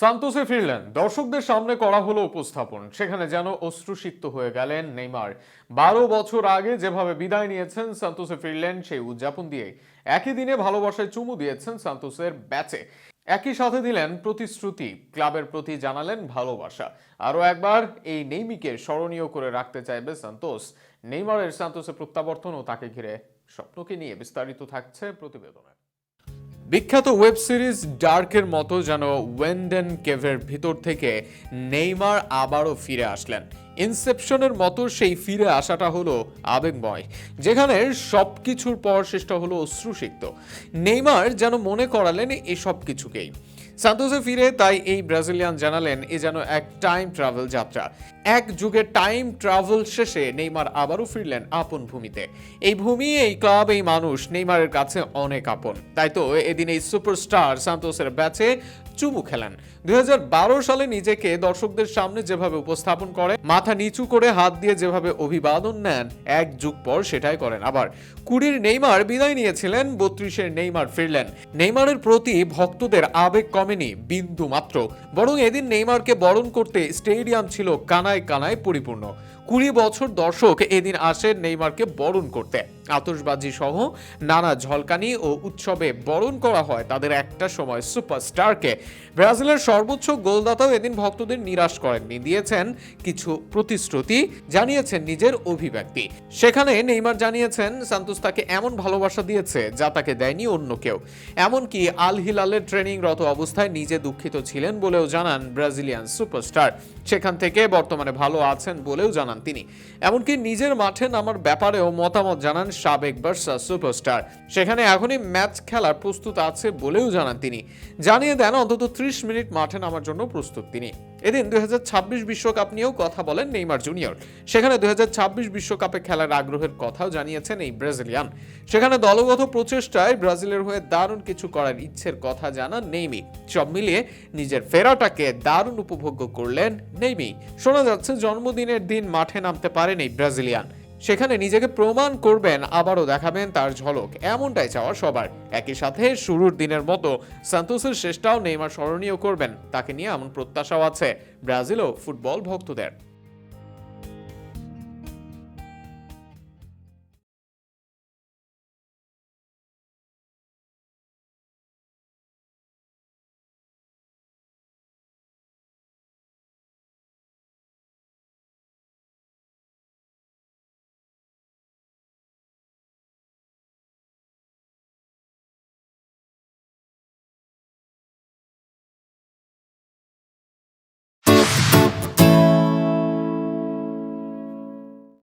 সান্তোসে ফিরলেন। দর্শকদের সামনে করা হলো উপস্থাপন। সেখানে যেন অশ্রুসিক্ত হয়ে গেলেন নেইমার। বারো বছর আগে যেভাবে বিদায় নিয়েছেন, সান্তোসে ফিরলেন সেই উদযাপন দিয়ে একই দিনে ভালোবাসায় চুমু দিয়েছেন সান্তোসের ব্যাচে। একই সাথে দিলেন প্রতিশ্রুতি। ক্লাবের প্রতি জানালেন ভালোবাসা। আরও একবার, এই নেইমিকে স্মরণীয় করে রাখতে চাইবে সান্তোস। নেইমারের সান্তোসে প্রত্যাবর্তন ও তাকে ঘিরে স্বপ্নকে নিয়ে বিস্তারিত থাকছে প্রতিবেদনে। বিখ্যাত ওয়েব সিরিজ ডার্কের মতো যেন ওয়েন্ডেন কেভের ভিতর থেকে নেইমার আবারও ফিরে আসলেন। ইনসেপশনের মতো সেই ফিরে আসাটা হলো আবেগময়, যেখানে সব কিছুর পর শেষটা হলো অশ্রুসিক্ত। নেইমার যেন মনে করালেন এই সব কিছুকেই। সান্তোসে ফিরে তাই এই ব্রাজিলিয়ান জানালেন, এ যেন এক টাইম ট্রাভেল যাত্রা। এক যুগে টাইম ট্রাভেল শেষে নেইমার আবারও ফিরলেন আপন ভূমিতে। এই ভূমি, এই ক্লাব এই মানুষ নেইমারের কাছে অনেক আপন। তাই তো এদিন এই সুপারস্টার সান্তোসের ব্যাচে চুমু খেলেন। দুই হাজার বারো সালে নিজেকে দর্শকদের সামনে যেভাবে উপস্থাপন করে, মাথা নিচু করে হাত দিয়ে যেভাবে অভিবাদন নেন, এক যুগ পর সেটাই করেন আবার। কুড়ির নেইমার বিদায় নিয়েছিলেন, বত্রিশের নেইমার ফিরলেন। নেইমারের প্রতি ভক্তদের আবেগ কমেনি বিন্দু মাত্র। বরং এদিন নেইমারকে বরণ করতে স্টেডিয়াম ছিল কানায় কানায় পরিপূর্ণ। কুড়ি বছর দর্শক এদিন আসেন নেইমারকে বরণ করতে। আতশবাজি সহ নানা ঝলকানি ও উৎসবে বরণ করা হয় তাদের একটা সময় সুপারস্টারকে। ব্রাজিলের সর্বোচ্চ গোলদাতাও এদিন ভক্তদের নিরাশ করেননি। দিয়েছেন কিছু প্রতিশ্রুতি, জানিয়েছেন নিজের অভিব্যক্তি। সেখানে নেইমার জানিয়েছেন, সান্তোস তাকে এমন ভালোবাসা দিয়েছে যা তাকে দেয়নি অন্য কেউ। এমনকি আল হিলালের ট্রেনিংরত অবস্থায় নিজে দুঃখিত ছিলেন বলেও জানান ব্রাজিলিয়ান সুপারস্টার। সেখান থেকে বর্তমানে ভালো আছেন বলেও জানান তিনি। এমনকি নিজের মাঠে নামার ব্যাপারেও মতামত জানান সাবেক বার্সা সুপারস্টার। সেখানে এখনই ম্যাচ খেলার প্রস্তুত আছে বলেও জানান তিনি। জানিয়ে দেন অন্তত ত্রিশ মিনিট মাঠে নামার জন্য প্রস্তুত তিনি। এদিন দুই হাজার ছাব্বিশ বিশ্বকাপ নিয়েও কথা বলেন নেইমার জুনিয়র। সেখানে দুই হাজার ছাব্বিশ বিশ্বকাপে খেলার আগ্রহের কথাও জানিয়েছেন এই ব্রাজিলিয়ান। সেখানে দলগত প্রচেষ্টায় ব্রাজিলের হয়ে দারুণ কিছু করার ইচ্ছের কথা জানান নেইমি। সব মিলিয়ে নিজের ফেরাটাকে দারুণ উপভোগ্য করলেন নেইমি। শোনা যাচ্ছে জন্মদিনের দিন মাঠে নামতে পারেন এই ব্রাজিলিয়ান। সেখানে নিজেকে প্রমাণ করবেন, আবারও দেখাবেন তার ঝলক। এমনটাই চাওয়া সবার। একই সাথে শুরুর দিনের মতো সান্তোসের শেষটাও নেইমার স্মরণীয় করবেন। তাকে নিয়ে এমন প্রত্যাশাও আছে ব্রাজিলও ফুটবল ভক্তদের।